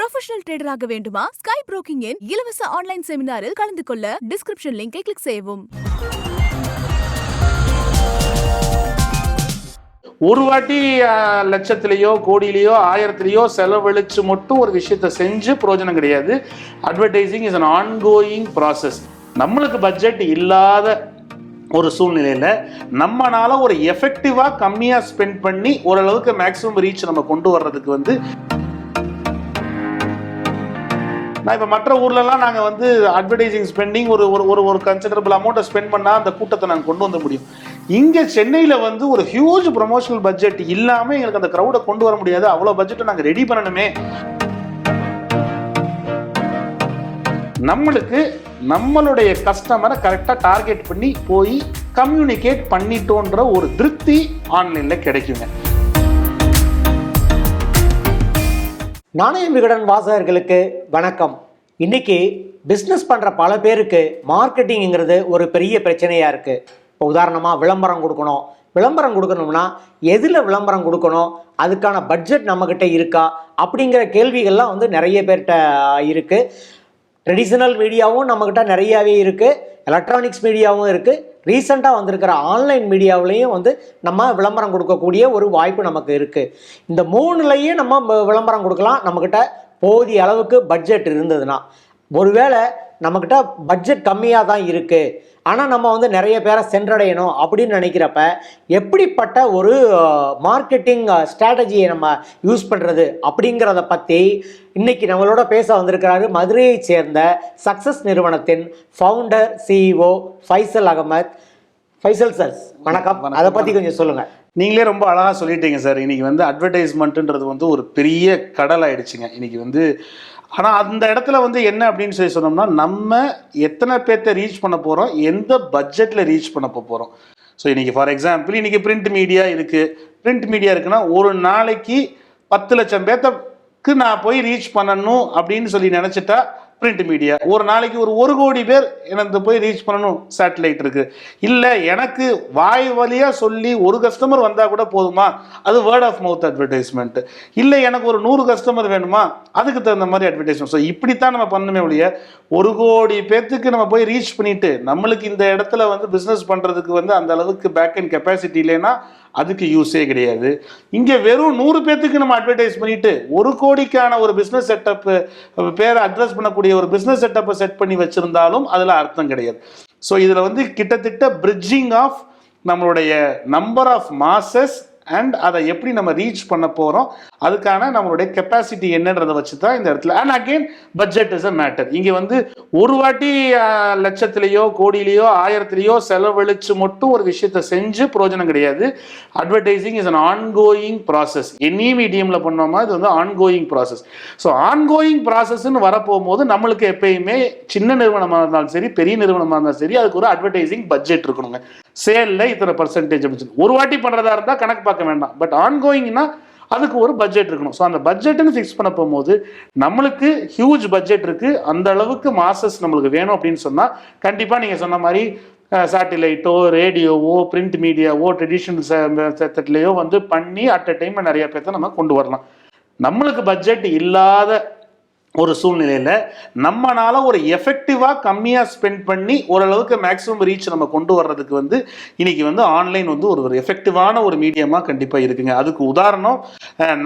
Professional ட்ரேடராக வேண்டுமா? Sky broking இலவச ஆன்லைன் செமினாரில் கலந்து கொள்ள டிஸ்கிரிப்ஷன் லிங்கை கிளிக் செய்யவும். ஒரு வாட்டி லட்சத்திலேயோ கோடியிலேயோ ஆயிரத்திலேயோ செலவழிச்சு மட்டும் ஒரு விஷயத்த செஞ்சு பிரயோஜனம் கிடையாது. Advertising is an ongoing process நம்மளுக்கு பட்ஜெட் இல்லாத ஒரு சூழ்நிலையில் நம்மனால ஒரு எஃபெக்டிவாக கம்மியாக ஸ்பெண்ட் பண்ணி ஓரளவுக்கு மேக்ஸிமம் ரீச் நம்ம கொண்டு வர்றதுக்கு வந்து நான் இப்போ மற்ற ஊர்லலாம் நாங்கள் வந்து அட்வர்டைசிங் ஸ்பெண்டிங் ஒரு ஒரு ஒரு ஒரு கன்சிடரபிள் அமௌண்ட்டை ஸ்பெண்ட் பண்ணால் அந்த கூட்டத்தை நாங்கள் கொண்டு வந்த முடியும். இங்கே சென்னையில் வந்து ஒரு ஹியூஜ் ப்ரொமோஷனல் பட்ஜெட் இல்லாமல் எங்களுக்கு அந்த க்ரௌடை கொண்டு வர முடியாது. அவ்வளோ பட்ஜெட்டை நாங்கள் ரெடி பண்ணணுமே. நம்மளுக்கு நம்மளுடைய கஸ்டமரை கரெக்டாக டார்கெட் பண்ணி போய் கம்யூனிகேட் பண்ணிட்டோன்ற ஒரு திருப்தி ஆன்லைனில் கிடைக்குங்க. நாணய விகடன் வாசகர்களுக்கு வணக்கம். இன்னைக்கு பிஸ்னஸ் பண்ணுற பல பேருக்கு மார்க்கெட்டிங்கிறது ஒரு பெரிய பிரச்சனையாக இருக்குது இப்போ உதாரணமாக விளம்பரம் கொடுக்கணும். விளம்பரம் கொடுக்கணும்னா எதில் விளம்பரம் கொடுக்கணும்? அதுக்கான பட்ஜெட் நம்மக்கிட்ட இருக்கா? அப்படிங்கிற கேள்விகள்லாம் வந்து நிறைய பேர்கிட்ட இருக்குது ட்ரெடிஷ்னல் மீடியாவும் நம்மக்கிட்ட நிறையாவே இருக்குது எலக்ட்ரானிக்ஸ் மீடியாவும் இருக்குது ரீசெண்டாக வந்திருக்கிற ஆன்லைன் மீடியாவிலையும் வந்து நம்ம விளம்பரம் கொடுக்கக்கூடிய ஒரு வாய்ப்பு நமக்கு இருக்குது இந்த மூணுலேயே நம்ம விளம்பரம் கொடுக்கலாம். நம்மக்கிட்ட போதிய அளவுக்கு பட்ஜெட் இருந்ததுன்னா ஒருவேளை நம்மக்கிட்ட பட்ஜெட் கம்மியாக தான் இருக்குது ஆனால் நம்ம வந்து நிறைய பேரை சென்றடையணும் அப்படின்னு நினைக்கிறப்ப எப்படிப்பட்ட ஒரு மார்க்கெட்டிங் ஸ்ட்ராட்டஜியை நம்ம யூஸ் பண்ணுறது அப்படிங்கிறத பற்றி இன்னைக்கு நம்மளோட பேச வந்திருக்கிறாரு மதுரையைச் சேர்ந்த சக்ஸஸ் நிறுவனத்தின் founder CEO Faisal Ahmed. Faisal sir வணக்கம். வணக்கம். அதை பற்றி கொஞ்சம் சொல்லுங்கள் நீங்களே ரொம்ப அழகாக சொல்லிட்டீங்க சார் இன்னைக்கு வந்து அட்வர்டைஸ்மெண்ட்டுன்றது வந்து ஒரு பெரிய கடல் ஆயிடுச்சுங்க. இன்னைக்கு வந்து ஆனால் அந்த இடத்துல வந்து என்ன அப்படின்னு சொல்லி சொன்னோம்னா நம்ம எத்தனை பேர்த்த ரீச் பண்ண போகிறோம் எந்த பட்ஜெட்டில் ரீச் பண்ண போகிறோம் ஸோ இன்றைக்கி ஃபார் எக்ஸாம்பிள் இன்றைக்கி பிரிண்ட் மீடியா இருக்குது பிரிண்ட் மீடியா இருக்குன்னா ஒரு நாளைக்கு பத்து லட்சம் பேர்த்தக்கு நான் போய் ரீச் பண்ணணும் அப்படின்னு சொல்லி நினச்சிட்டா பிரிண்ட் மீடியா ஒரு நாளைக்கு ஒரு ஒரு கோடி பேர் எனக்கு போய் ரீச் பண்ணணும் சேட்டலைட் இருக்கு. இல்லை எனக்கு வாய் வழியாக சொல்லி ஒரு கஸ்டமர் வந்தால் கூட போதுமா? அது வேர்ட் ஆஃப் மவுத் அட்வர்டைஸ்மெண்ட் இல்லை எனக்கு ஒரு நூறு கஸ்டமர் வேணுமா? அதுக்கு தகுந்த மாதிரி அட்வர்டைஸ்மெண்ட் ஸோ இப்படித்தான் நம்ம பண்ணணுமே ஒழிய ஒரு கோடி பேர்த்துக்கு நம்ம போய் ரீச் பண்ணிட்டு நம்மளுக்கு இந்த இடத்துல வந்து பிஸ்னஸ் பண்ணுறதுக்கு வந்து அந்த அளவுக்கு பேக் அண்ட் கெப்பாசிட்டி இல்லைன்னா அதுக்கு யூஸே கிடையாது. இங்கே வெறும் நூறு பேர்த்துக்கு நம்ம அட்வர்டைஸ் பண்ணிட்டு ஒரு கோடிக்கான ஒரு பிஸ்னஸ் செட்டப் பேரை அட்ரஸ் பண்ணக்கூடிய ஒரு பிஸ்னஸ் செட்டப்பை செட் பண்ணி வச்சுருந்தாலும் அதில் அர்த்தம் கிடையாது. ஸோ இதில் வந்து கிட்டத்தட்ட பிரிட்ஜிங் ஆஃப் நம்மளுடைய நம்பர் ஆஃப் மாசஸ் அண்ட் அதை எப்படி நம்ம ரீச் பண்ண போகிறோம் அதுக்கான நம்மளுடைய கெப்பாசிட்டி என்னன்றதை வச்சு தான் இந்த இடத்துல. And again budget is a matter இங்கே வந்து ஒரு வாட்டி லட்சத்திலேயோ கோடியிலேயோ ஆயிரத்திலேயோ செலவழிச்சு மட்டும் ஒரு விஷயத்த செஞ்சு பிரயோஜனம் கிடையாது. Advertising is an ongoing process any மீடியமில் பண்ணோமா இது வந்து ஆன்கோயிங் ப்ராசஸ் ஸோ ஆன்கோயிங் ப்ராசஸ்ன்னு வரப்போகும்போது நம்மளுக்கு எப்பயுமே சின்ன நிறுவனமாக இருந்தாலும் சரி பெரிய நிறுவனமாக இருந்தாலும் சரி அதுக்கு ஒரு அட்வர்டைசிங் பட்ஜெட் இருக்கணுங்க. சேலில் இத்தனை பர்சன்டேஜ் ஒரு வாட்டி பண்ணுறதா இருந்தால் கணக்கு பார்க்க வேண்டாம். பட் ஆன்கோயிங்னா அதுக்கு ஒரு பட்ஜெட் இருக்கணும். ஸோ அந்த பட்ஜெட்னு ஃபிக்ஸ் பண்ண போகும்போது நம்மளுக்கு ஹியூஜ் பட்ஜெட் இருக்குது அந்த அளவுக்கு மாசஸ் நம்மளுக்கு வேணும் அப்படின்னு சொன்னால் கண்டிப்பாக நீங்கள் சொன்ன மாதிரி சேட்டிலைட்டோ ரேடியோவோ பிரிண்ட் மீடியாவோ ட்ரெடிஷ்னல் செட்டட்லேயோ வந்து பண்ணி அட் அ டைம் நிறைய பேர்த்த நம்ம கொண்டு வரலாம். நம்மளுக்கு பட்ஜெட் இல்லாத ஒரு சூழ்நிலையில் நம்மனால ஒரு எஃபெக்டிவாக கம்மியாக ஸ்பெண்ட் பண்ணி ஓரளவுக்கு மேக்ஸிமம் ரீச் நம்ம கொண்டு வர்றதுக்கு வந்து இன்னைக்கு வந்து ஆன்லைன் வந்து ஒரு ஒரு எஃபெக்டிவான ஒரு மீடியமாக கண்டிப்பாக இருக்குங்க. அதுக்கு உதாரணம்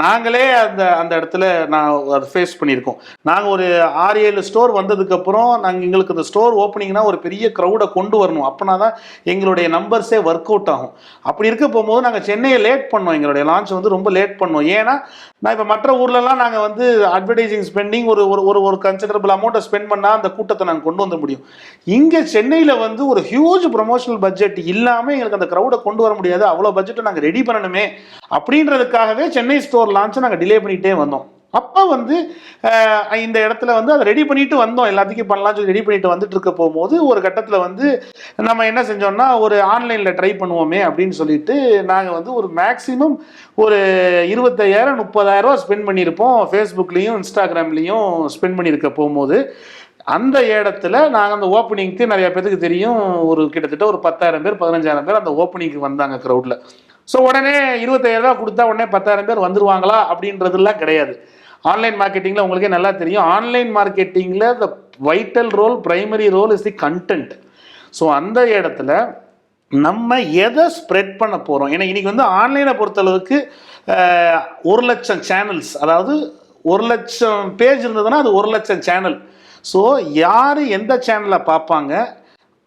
நாங்களே அந்த அந்த இடத்துல நான் ஃபேஸ் பண்ணியிருக்கோம். நாங்கள் ஒரு ஆறு ஏழு ஸ்டோர் வந்ததுக்கப்புறம் நாங்கள் எங்களுக்கு இந்த ஸ்டோர் ஓப்பனிங்னா ஒரு பெரிய க்ரௌடை கொண்டு வரணும். அப்போனா தான் எங்களுடைய நம்பர்ஸே ஒர்க் அவுட் ஆகும். அப்படி இருக்க போகும்போது நாங்கள் சென்னையை லேட் பண்ணோம். எங்களுடைய லான்ச் வந்து ரொம்ப லேட் பண்ணோம். ஏன்னா நான் இப்போ மற்ற ஊர்லலாம் நாங்கள் வந்து அட்வர்டைசிங் ஸ்பெண்டிங் ஒரு ஒரு ஒரு கன்சிடரபிள் அமௌண்ட்டை ஸ்பெண்ட் பண்ணால் அந்த கூட்டத்தை நாங்கள் கொண்டு வந்த முடியும். இங்கே சென்னையில் வந்து ஒரு ஹியூஜ் ப்ரொமோஷனல் பட்ஜெட் இல்லாமல் எங்களுக்கு அந்த க்ரௌடை கொண்டு வர முடியாது. அவ்வளோ பட்ஜெட்டை நாங்கள் ரெடி பண்ணணுமே அப்படின்றதுக்காகவே சென்னை ஸ்டோர் லான்ச்சை நாங்கள் டிலே பண்ணிகிட்டே வந்தோம். அப்போ வந்து இந்த இடத்துல வந்து அதை ரெடி பண்ணிட்டு வந்தோம். எல்லாத்துக்கும் பண்ணலாம் சொல்லி ரெடி பண்ணிட்டு வந்துட்டு இருக்க போகும்போது ஒரு கட்டத்தில் வந்து நம்ம என்ன செஞ்சோம்னா ஒரு ஆன்லைனில் ட்ரை பண்ணுவோமே அப்படின்னு சொல்லிட்டு நாங்கள் வந்து ஒரு மேக்ஸிமம் ஒரு இருபத்தையாயிரம் முப்பதாயிரம் ரூபா ஸ்பெண்ட் பண்ணியிருப்போம். ஃபேஸ்புக்லேயும் இன்ஸ்டாகிராம்லேயும் ஸ்பெண்ட் பண்ணியிருக்க போகும்போது அந்த இடத்துல நாங்கள் அந்த ஓப்பனிங்க்கு நிறைய பேருக்கு தெரியும். ஒரு கிட்டத்தட்ட ஒரு பத்தாயிரம் பேர் பதினஞ்சாயிரம் பேர் அந்த ஓப்பனிங்க்கு வந்தாங்க க்ரௌடில் ஸோ உடனே இருபத்தாயிரம் ரூபா கொடுத்தா உடனே பத்தாயிரம் பேர் வந்துருவாங்களா அப்படின்றதுலாம் கிடையாது. ஆன்லைன் மார்க்கெட்டிங்கில் உங்களுக்கே நல்லா தெரியும். Online மார்க்கெட்டிங்கில் the vital role primary role is the content so அந்த இடத்துல நம்ம எதை ஸ்ப்ரெட் பண்ண போகிறோம் ஏன்னா இன்றைக்கி வந்து ஆன்லைனை பொறுத்தளவுக்கு ஒரு லட்சம் சேனல்ஸ் அதாவது ஒரு லட்சம் பேஜ் இருந்ததுன்னா அது ஒரு லட்சம் சேனல் ஸோ யார் எந்த சேனலை பார்ப்பாங்க?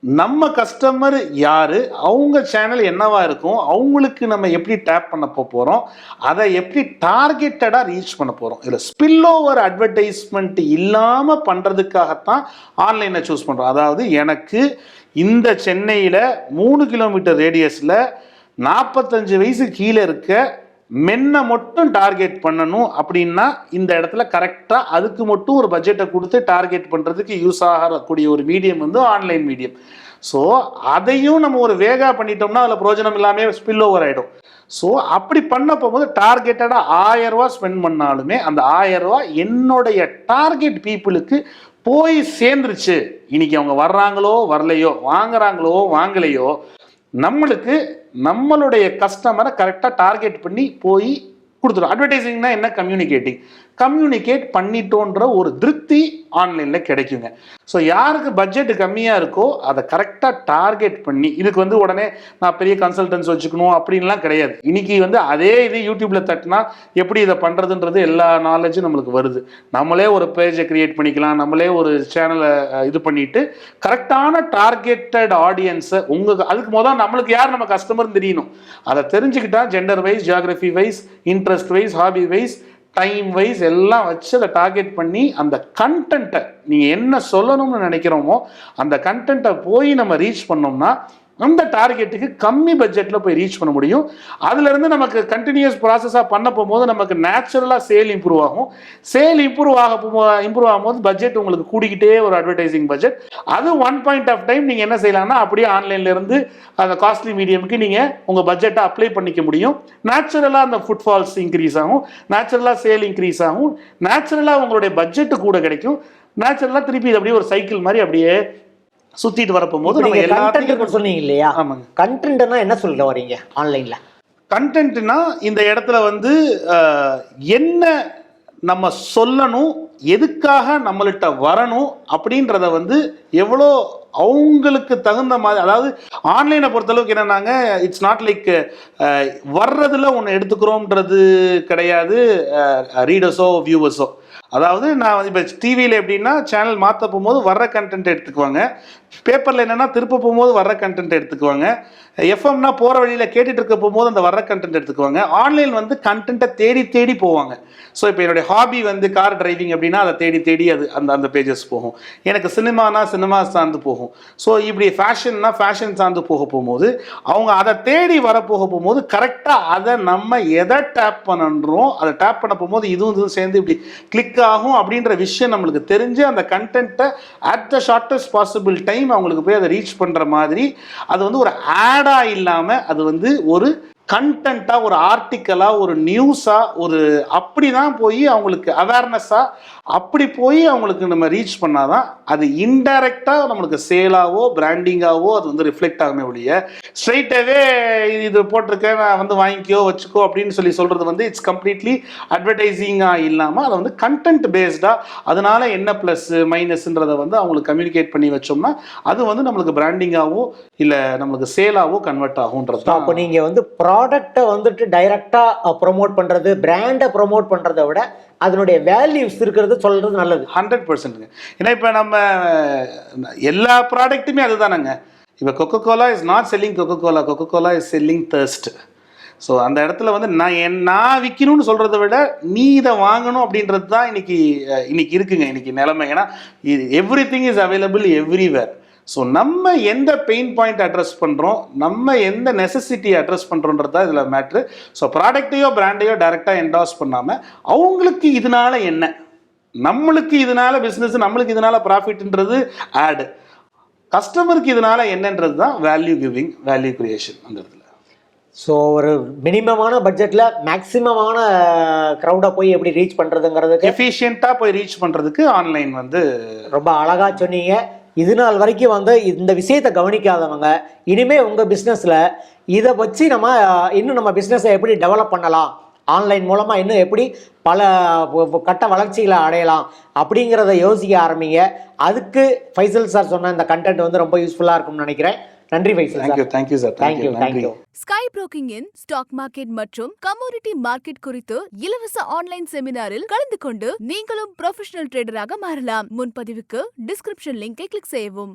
நம்ம கஸ்டமர் யார்? அவங்க சேனல் என்னவா இருக்கும்? அவங்களுக்கு நம்ம எப்படி டேப் பண்ண போகிறோம் அதை எப்படி டார்கெட்டடாக ரீச் பண்ண போகிறோம் இதில் ஸ்பில் ஓவர் அட்வர்டைஸ்மெண்ட் இல்லாமல் பண்ணுறதுக்காகத்தான் ஆன்லைனை சூஸ் பண்ணுறோம் அதாவது எனக்கு இந்த சென்னையில் மூணு கிலோமீட்டர் ரேடியஸில் நாற்பத்தஞ்சு வயசு கீழே இருக்க மென்னை மட்டும் டார்கெட் பண்ணணும் அப்படின்னா இந்த இடத்துல கரெக்டாக அதுக்கு மட்டும் ஒரு பட்ஜெட்டை கொடுத்து டார்கெட் பண்ணுறதுக்கு யூஸ் ஆகக்கூடிய ஒரு மீடியம் வந்து ஆன்லைன் மீடியம் ஸோ அதையும் நம்ம ஒரு வேகா பண்ணிட்டோம்னா அதில் பிரயோஜனம் இல்லாமல் ஸ்பில் ஓவர் ஆகிடும் ஸோ அப்படி பண்ண போகும்போது டார்கெட்டடாக ஆயிரம் ரூபா ஸ்பெண்ட் பண்ணாலுமே அந்த ஆயிரம் ரூபா என்னுடைய டார்கெட் பீப்புளுக்கு போய் சேர்ந்துருச்சு. இன்னைக்கு அவங்க வர்றாங்களோ வரலையோ வாங்குறாங்களோ வாங்கலையோ நம்மளுக்கு நம்மளுடைய கஸ்டமரை கரெக்டாக டார்கெட் பண்ணி போய் கொடுத்துரும். அட்வர்டைசிங்னா என்ன? கம்யூனிகேட்டிங் கம்யூனிகேட் பண்ணிட்டோன்ற ஒரு திருப்தி ஆன்லைனில் கிடைக்குங்க. ஸோ யாருக்கு பட்ஜெட் கம்மியாக இருக்கோ அதை கரெக்டாக டார்கெட் பண்ணி இதுக்கு வந்து உடனே நான் பெரிய கன்சல்டன்ஸ் வச்சுக்கணும் அப்படின்லாம் கிடையாது. இன்னைக்கு வந்து அதே இது யூடியூப்பில் தட்டினா எப்படி இதை பண்ணுறதுன்றது எல்லா நாலேஜும் நம்மளுக்கு வருது. நம்மளே ஒரு பேஜை கிரியேட் பண்ணிக்கலாம் நம்மளே ஒரு சேனலை இது பண்ணிட்டு கரெக்டான டார்கெட்டட் ஆடியன்ஸை உங்களுக்கு அதுக்கு முதல் நம்மளுக்கு யார் நம்ம கஸ்டமர் தெரியணும். அதை தெரிஞ்சுக்கிட்டா gender wise geography wise interest wise hobby wise time wise எல்லாம் வச்சு அதை டார்கெட் பண்ணி அந்த கண்டென்ட்டை நீங்கள் என்ன சொல்லணும்னு நினைக்கிறோமோ அந்த கண்டென்ட்டை போய் நம்ம ரீச் பண்ணோம்னா அந்த டார்கெட்டுக்கு கம்மி பட்ஜெட்டில் போய் ரீச் பண்ண முடியும். அதுலேருந்து நமக்கு கண்டினியூஸ் ப்ராசஸாக பண்ண போகும்போது நமக்கு நேச்சுரலாக சேல் இம்ப்ரூவ் ஆகும். சேல் இம்ப்ரூவ் ஆக இம்ப்ரூவ் ஆகும்போது பட்ஜெட் உங்களுக்கு கூடிக்கிட்டே ஒரு அட்வர்டைசிங் பட்ஜெட் அது ஒன் பாயிண்ட் ஆஃப் டைம் நீங்கள் என்ன செய்யலாம்னா அப்படியே ஆன்லைன்லேருந்து அந்த காஸ்ட்லி மீடியமுக்கு நீங்கள் உங்கள் பட்ஜெட்டை அப்ளை பண்ணிக்க முடியும். நேச்சுரலாக அந்த ஃபுட்ஃபால்ஸ் இன்க்ரீஸ் ஆகும். நேச்சுரலாக சேல் இன்க்ரீஸ் ஆகும். நேச்சுரலாக உங்களுடைய பட்ஜெட்டு கூட கிடைக்கும். நேச்சுரலாக திருப்பி இது அப்படியே ஒரு சைக்கிள் மாதிரி அப்படியே சுத்திட்டு வரப்போகும்போது நம்ம எல்லாத்தையும் ன்னு சொன்னீங்க இல்லையா? ஆமாங்க. கண்டென்ட்னா என்ன சொல்ல வரீங்க ஆன்லைன்ல கண்டென்ட்னா இந்த இடத்துல வந்து என்ன நம்ம சொல்லணும் எதுக்காக நம்மள்கிட்ட வரணும் அப்படின்றத வந்து எவ்வளோ அவங்களுக்கு தகுந்த மாதிரி அதாவது ஆன்லைனை பொறுத்தளவுக்கு என்னன்னாங்க இட்ஸ் நாட் லைக் வர்றதுல ஒன்று எடுத்துக்கிறோம்ன்றது கிடையாது ரீடர்ஸோ வியூவர்ஸோ அதாவது நான் வந்து இப்போ டிவியில் எப்படின்னா சேனல் மாற்ற போகும்போது வர்ற கண்டென்ட் எடுத்துக்குவாங்க. பேப்பரில் என்னென்னா திருப்ப போகும்போது வர்ற கண்டென்ட் எடுத்துக்குவாங்க. எஃப்எம்னா போகிற வழியில் கேட்டுட்டு இருக்க போகும்போது அந்த வர்ற கண்டென்ட் எடுத்துக்குவாங்க. ஆன்லைன் வந்து கண்டென்ட்டை தேடி தேடி போவாங்க. ஸோ இப்போ என்னுடைய ஹாபி வந்து கார் டிரைவிங் அப்படின்னா அதை தேடி தேடி அது அந்த அந்த பேஜஸ் போகும். எனக்கு சினிமானா சினிமா சார்ந்து போகும். ஸோ இப்படி ஃபேஷன்னா ஃபேஷன் சார்ந்து போக போகும்போது அவங்க அதை தேடி வர போக போகும்போது கரெக்டாக அதை நம்ம எதை டேப் பண்ணுறோம் அதை டேப் பண்ண போகும்போது இதுவும் இதுவும் சேர்ந்து இப்படி கிளிக் ஆகும் அப்படின்ற விஷயம் நம்மளுக்கு தெரிஞ்சு அந்த கண்டென்ட்டை at the shortest possible time அவங்களுக்கு போய் அதை ரீச் பண்ணுற மாதிரி அது வந்து ஒரு ஆடாக இல்லாமல் அது வந்து ஒரு கண்டென்ட்டாக ஒரு ஆர்டிக்கலாக ஒரு நியூஸாக ஒரு அப்படி தான் போய் அவங்களுக்கு அவேர்னஸாக அப்படி போய் அவங்களுக்கு நம்ம ரீச் பண்ணாதான் அது இன்டைரக்டாக நம்மளுக்கு சேலாவோ பிராண்டிங்காவோ அது வந்து ரிஃப்ளெக்ட் ஆகுமே ஒழிய ஸ்ட்ரைட்டாகவே இது போட்டிருக்கேன் நான் வந்து வாங்கிக்கோ வச்சுக்கோ அப்படின்னு சொல்லி சொல்கிறது வந்து இட்ஸ் கம்ப்ளீட்லி அட்வர்டைஸிங்காக இல்லாமல் அதை வந்து கண்டென்ட் பேஸ்டாக அதனால என்ன ப்ளஸ் மைனஸ்ன்றதை வந்து அவங்களுக்கு கம்யூனிகேட் பண்ணி வச்சோம்னா அது வந்து நம்மளுக்கு பிராண்டிங்காகவோ இல்லை நம்மளுக்கு சேலாவோ கன்வெர்ட் ஆகுன்றது தான். அப்போ நீங்கள் வந்து ப்ராடக்ட்டை வந்துட்டு டைரெக்டாக ப்ரோமோட் பண்ணுறது பிராண்டை ப்ரொமோட் பண்ணுறத விட அதனுடைய வேல்யூஸ் இருக்கிறது சொல்கிறது நல்லது. ஹண்ட்ரட் பர்சன்ட்டுங்க ஏன்னா இப்போ நம்ம எல்லா ப்ராடக்ட்டுமே அதுதானங்க. இப்போ Coca Cola is not selling Coca Cola Coca Cola is selling thirst so அந்த இடத்துல வந்து நான் என் நான் விற்கணும்னு சொல்கிறத விட நீ இதை வாங்கணும் அப்படின்றது தான் இன்னைக்கு இன்னைக்கு இருக்குங்க. இன்னைக்கு நிலைமை. ஏன்னா everything is available everywhere so நம்ம எந்த பெயின் பாயிண்ட் அட்ரஸ் பண்ணுறோம் நம்ம எந்த நெசசிட்டி அட்ரஸ் பண்ணுறோன்றது தான் இதில் மேட்ரு ஸோ ப்ராடக்ட்டையோ பிராண்டையோ டைரெக்டாக என்டாஸ் பண்ணாமல் அவங்களுக்கு இதனால என்ன? நம்மளுக்கு இதனால பிஸ்னஸ் நம்மளுக்கு இதனால ப்ராஃபிட்ன்றது ஆடு கஸ்டமருக்கு இதனால என்னன்றது தான் வேல்யூ கிவிங் வேல்யூ கிரியேஷன் அந்த இடத்துல. ஸோ ஒரு மினிமமான பட்ஜெட்ல மேக்சிமமான க்ரௌடை போய் எப்படி ரீச் பண்றதுங்கிறதுக்கு எஃபிஷியண்ட்டாக போய் ரீச் பண்ணுறதுக்கு ஆன்லைன் வந்து ரொம்ப அழகா சொன்னீங்க. இது நாள் வரைக்கும் வந்து இந்த விஷயத்தை கவனிக்காதவங்க இனிமே உங்கள் பிஸ்னஸில் இதை வச்சு நம்ம இன்னும் நம்ம பிஸ்னஸை எப்படி டெவலப் பண்ணலாம்? ஆன்லைன் மூலமாக இன்னும் எப்படி பல கட்ட வளர்ச்சிகளை அடையலாம்? அப்படிங்கிறத யோசிக்க ஆரம்பிங்க. அதுக்கு ஃபைசல் சார் சொன்ன இந்த கண்டென்ட் வந்து ரொம்ப யூஸ்ஃபுல்லாக இருக்கும்னு நினைக்கிறேன். நன்றி Faisal thank you sir. Thank you sir thank you thank you நன்றி thank you Sky broking in stock market மற்றும் கமோடிட்டி மார்க்கெட் குறித்து இலவச ஆன்லைன் செமினாரில் கலந்து கொண்டு நீங்களும் ப்ரொஃபஷனல் ட்ரேடராக மாறலாம். முன்பதிவுக்கு டிஸ்கிரிப்ஷன் லிங்கை கிளிக் செய்யவும்.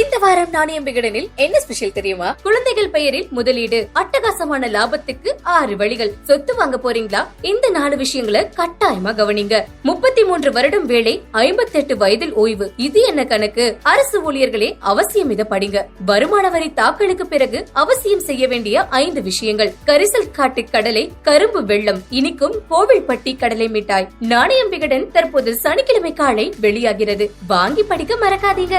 இந்த வாரம் நாணயம் விகடனில் என்ன ஸ்பெஷல் தெரியுமா? குழந்தைகள் பெயரில் முதலீடு அட்டகாசமான லாபத்துக்கு ஆறு வழிகள். சொத்து வாங்க போறீங்களா? இந்த நாலு விஷயங்களை கட்டாயமா கவனிங்க. முப்பத்தி மூன்று வருடம் வேலை ஐம்பத்தி எட்டு வயதில் ஓய்வு. இது என்ன கணக்கு? அரசு ஊழியர்களே அவசியம் இதை படிங்க. வருமான வரி தாக்கலுக்கு பிறகு அவசியம் செய்ய வேண்டிய ஐந்து விஷயங்கள். கரிசல் காட்டு கடலை கரும்பு வெள்ளம் இனிக்கும் கோவில்பட்டி கடலை மிட்டாய். நாணயம் விகடன் தற்போது சனிக்கிழமை காலை வெளியாகிறது. வாங்கி படிக்க மறக்காதீங்க.